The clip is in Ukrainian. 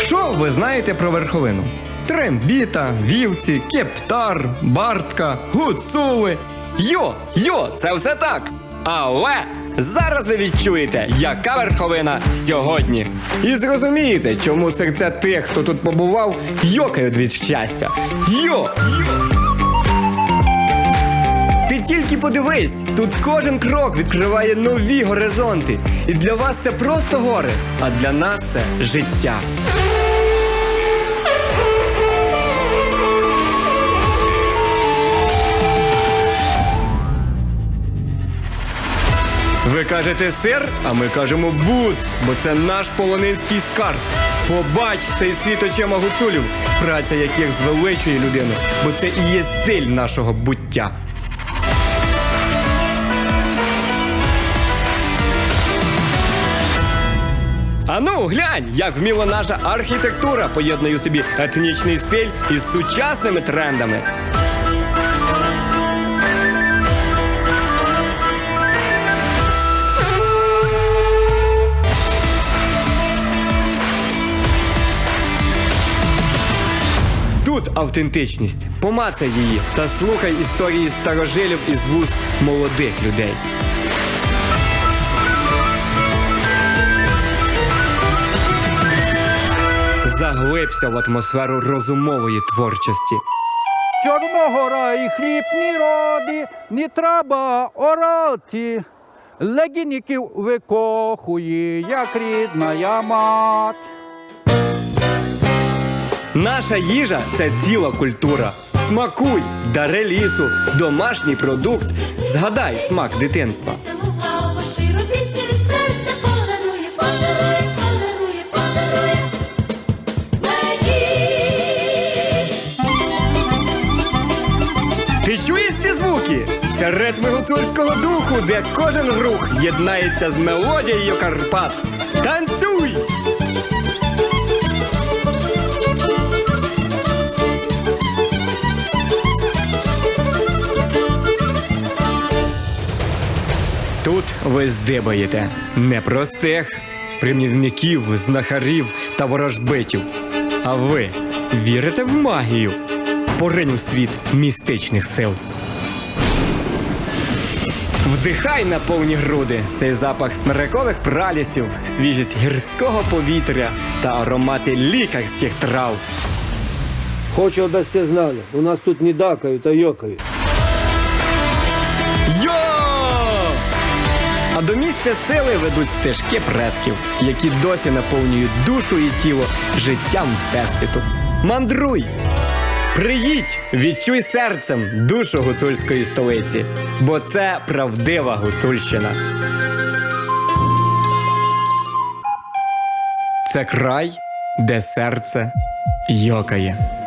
Що ви знаєте про верховину? Трембіта, вівці, кептар, бартка, гуцули. Йо, йо, це все так. Але зараз ви відчуєте, яка верховина сьогодні. І зрозумієте, чому серця тих, хто тут побував, йокають від щастя. Йо! Ти тільки подивись, тут кожен крок відкриває нові горизонти. І для вас це просто гори, а для нас це життя. Ви кажете сир, а ми кажемо буц, бо це наш полонинський скарб. Побач цей світ очима гуцулів, праця яких звеличує людину, бо це і є стиль нашого буття. Ану, глянь, як вміло наша архітектура поєднує собі етнічний стиль із сучасними трендами. Тут автентичність. Помацай її та слухай історії старожилів із вуст молодих людей. Заглибся в атмосферу розумової творчості. Чорногора і хліб ні роди, ні треба орати. Легінників викохує, як рідна я мать. Наша їжа це ціла культура. Смакуй, дари лісу, домашній продукт. Згадай смак дитинства. Ритми гуцульського духу, де кожен рух єднається з мелодією Карпат. Танцюй! Тут ви здибаєте непростих примірників, знахарів та ворожбитів. А ви вірите в магію? Поринь у світ містичних сил. Вдихай на повні груди цей запах смерекових пралісів, свіжість гірського повітря та аромати лікарських трав. Хочу, аби сте знали, у нас тут не дакають, а йокають. Йо! А до місця сили ведуть стежки предків, які досі наповнюють душу і тіло життям Всесвіту. Мандруй! Приїдь, відчуй серцем душу гуцульської столиці, бо це правдива гуцульщина. Це край, де серце йокає.